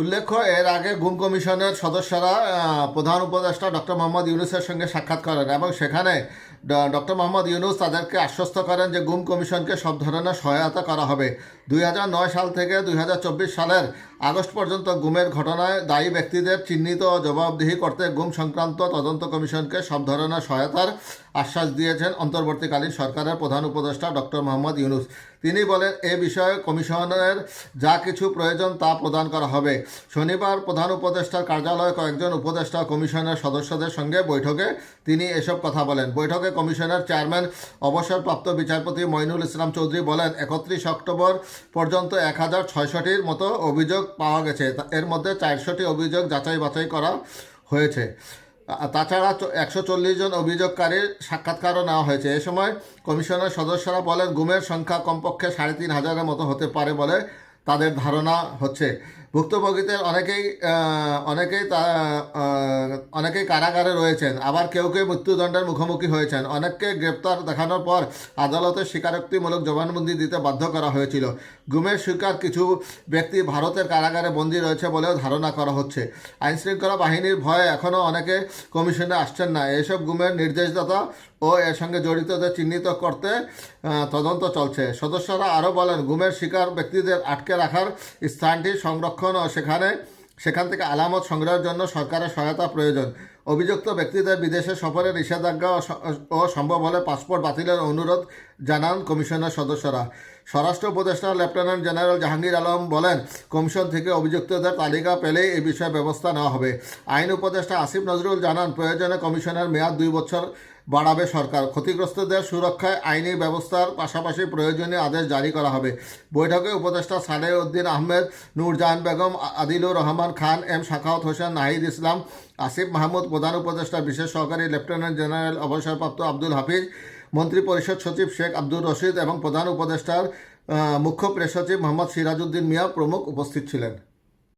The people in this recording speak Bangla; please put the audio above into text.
উল্লেখ্য, এর আগে গুম কমিশনের সদস্যরা প্রধান উপদেষ্টা ডক্টর মোহাম্মদ ইউনুসের সঙ্গে সাক্ষাৎ করেন এবং সেখানে ডক্টর মোহাম্মদ ইউনুস তাদেরকে আশ্বস্ত করেন যে গুম কমিশনকে সব ধরনের সহায়তা করা হবে। দুই হাজার নয় সাল থেকে দুই হাজার চব্বিশ সালের আগস্ট পর্যন্ত গুমের ঘটনায় দায়ী ব্যক্তিদের চিহ্নিত ও জবাবদিহি করতে গুম সংক্রান্ত তদন্ত কমিশনকে সব ধরনের সহায়তার আশ্বাস দিয়েছেন অন্তর্বর্তীকালীন সরকারের প্রধান উপদেষ্টা ডক্টর মোহাম্মদ ইউনুস। তিনি বলেন, এ বিষয়ে কমিশনের যা কিছু প্রয়োজন তা প্রদান করা হবে। শনিবার প্রধান উপদেষ্টার কার্যালয়ে কয়েকজন উপদেষ্টা কমিশনের সদস্যদের সঙ্গে বৈঠকে তিনি এসব কথা বলেন। বৈঠকে কমিশনের চেয়ারম্যান, অবসরপ্রাপ্ত বিচারপতি মইনুল ইসলাম চৌধুরী বলেন, একত্রিশ অক্টোবর পর্যন্ত এক হাজার ছয়শটির মতো অভিযোগ পাওয়া গেছে। এর মধ্যে চারশোটি অভিযোগ যাচাই বাছাই করা হয়েছে। তাছাড়া একশো চল্লিশ জন অভিযোগকারীর সাক্ষাৎকারও নেওয়া হয়েছে। এ সময় কমিশনের সদস্যরা বলেন, গুমের সংখ্যা কমপক্ষে সাড়ে তিন হাজারের মতো হতে পারে বলে তাদের ধারণা হচ্ছে। ভুক্তভোগীদের অনেকেই অনেকেই অনেকেই কারাগারে রয়েছেন, আবার কেউ কেউ মৃত্যুদণ্ডের মুখোমুখি হয়েছেন। অনেককে গ্রেপ্তার দেখানোর পর আদালতে স্বীকারোক্তিমূলক জবানবন্দি দিতে বাধ্য করা হয়েছিল। গুমের শিকার কিছু ব্যক্তি ভারতের কারাগারে বন্দী রয়েছে বলেও ধারণা করা হচ্ছে। আইনশৃঙ্খলা বাহিনীর ভয়ে এখনও অনেকে কমিশনে আসছেন না। এসব গুমের নির্দেশদাতা ও এর সঙ্গে জড়িতদের চিহ্নিত করতে তদন্ত চলছে। সদস্যরা আরও বলেন, গুমের শিকার ব্যক্তিদের আটকে রাখার স্থানটি সংরক্ষণ ও সেখানে, সেখান থেকে আলামত সংগ্রহের জন্য সরকারের সহায়তা প্রয়োজন। অভিযুক্ত ব্যক্তিদের বিদেশে সফরের নিষেধাজ্ঞা ও ও সম্ভব হলে পাসপোর্ট বাতিলের অনুরোধ জানান কমিশনের সদস্যরা। স্বরাষ্ট্র উপদেষ্টা লেফটেন্যান্ট জেনারেল জাহাঙ্গীর আলম বলেন, কমিশন থেকে অভিযুক্তদের তালিকা পেলেই এই বিষয়ে ব্যবস্থা নেওয়া হবে। আইন উপদেষ্টা আসিফ নজরুল জানান, প্রয়োজনে কমিশনের মেয়াদ দুই বছর বাড়াবে সরকার। ক্ষতিগ্রস্তদের সুরক্ষায় আইনি ব্যবস্থার পাশাপাশি প্রয়োজনীয় আদেশ জারি করা হবে। বৈঠকে উপদেষ্টা সালেহ উদ্দিন আহমেদ, নূরজাহান বেগম, আদিলুর রহমান খান, এম শাখাওয়াত হোসেন, নাহিদ ইসলাম, আসিফ মাহমুদ, প্রধান উপদেষ্টা, বিশেষ সহকারী লেফটেন্যান্ট জেনারেল অবসরপ্রাপ্ত আব্দুল হাফিজ, মন্ত্রী পরিষদ সচিব শেখ আব্দুর রশিদ এবং প্রধান উপদেষ্টার মুখ্য প্রেস সচিব মোহাম্মদ সিরাজউদ্দিন মিয়া প্রমুখ উপস্থিত ছিলেন।